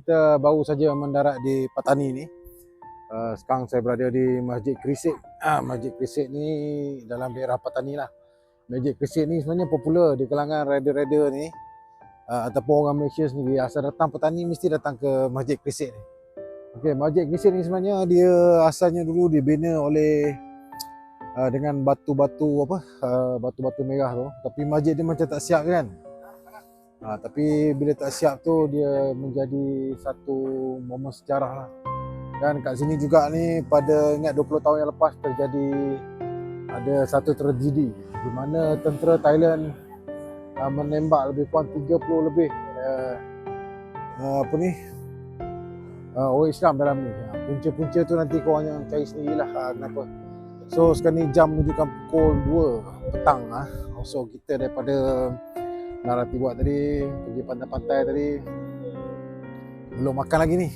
kita baru saja mendarat di Patani ni. Uh, sekarang saya berada di Masjid Krisik. Ah, Masjid Krisik ni dalam daerah Patani lah. Masjid Krisik ni sebenarnya popular di kalangan rider-rider ni. Uh, ataupun orang Malaysia sendiri asal datang Patani mesti datang ke Masjid Krisik ni. Okey, Masjid Krisik ni sebenarnya dia asalnya dulu dibina oleh uh, dengan batu-batu apa? Uh, batu-batu merah tu. Tapi masjid dia macam tak siap kan. Ha, tapi bila tak siap tu dia menjadi satu momen sejarah lah. Dan kat sini juga ni pada ingat 20 tahun yang lepas terjadi ada satu tragedi di mana tentera Thailand uh, menembak lebih kurang 30 lebih uh, uh, apa ni uh, orang Islam dalam ni. Ha, Punca-punca tu nanti korang yang cari sendirilah uh, kenapa. So sekarang ni jam menunjukkan pukul 2 petang ah. Uh. So kita daripada Narati buat tadi Pergi pantai-pantai tadi. Belum makan lagi ni.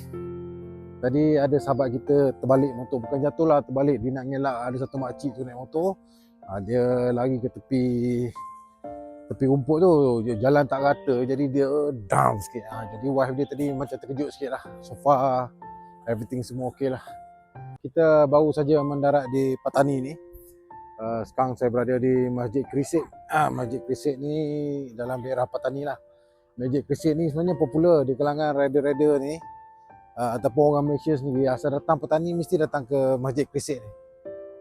Tadi ada sahabat kita terbalik motor. Bukan jatuh lah terbalik. Dia nak ngelak. Ada satu makcik tu naik motor. Ha, Dia lari ke tepi Tepi rumput tu. Dia Jalan tak rata. Jadi dia down sikit. Ha, Jadi wife dia tadi macam terkejut sikit lah. So far Everything semua okey lah. Kita baru saja mendarat di Patani ni Uh, sekarang saya berada di Masjid Krisik. Ah, Masjid Krisik ni dalam daerah Patani lah. Masjid Krisik ni sebenarnya popular di kalangan rider-rider ni. Uh, ataupun orang Malaysia sendiri asal datang Patani mesti datang ke Masjid Krisik ni.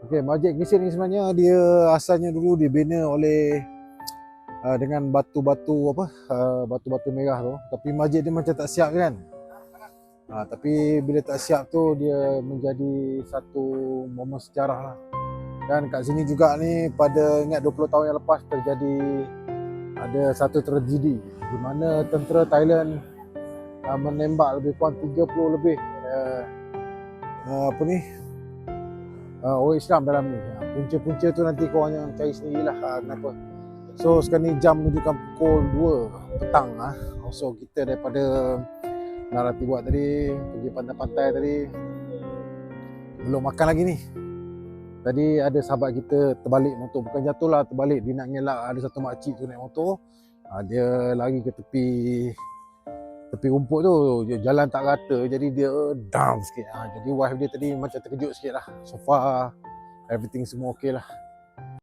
Okey, Masjid Krisik ni sebenarnya dia asalnya dulu dibina oleh uh, dengan batu-batu apa? Uh, batu-batu merah tu. Tapi masjid dia macam tak siap kan. Uh, tapi bila tak siap tu dia menjadi satu momen sejarah lah. Dan kat sini juga ni pada ingat 20 tahun yang lepas terjadi ada satu tragedi di mana tentera Thailand uh, menembak lebih kurang 30 lebih uh, uh, apa ni uh, orang Islam dalam ni. Uh, Punca-punca tu nanti korang yang cari sendirilah uh, kenapa. So sekarang ni jam menunjukkan pukul 2 petang ah. Uh. So kita daripada Narati buat tadi pergi pantai-pantai tadi belum makan lagi ni. Tadi ada sahabat kita terbalik motor. Bukan jatuh lah terbalik. Dia nak ngelak. Ada satu makcik tu naik motor. Ha, Dia lari ke tepi Tepi rumput tu. Jalan tak rata. Jadi dia down sikit. Ha, Jadi wife dia tadi macam terkejut sikit lah. So far Everything semua okey lah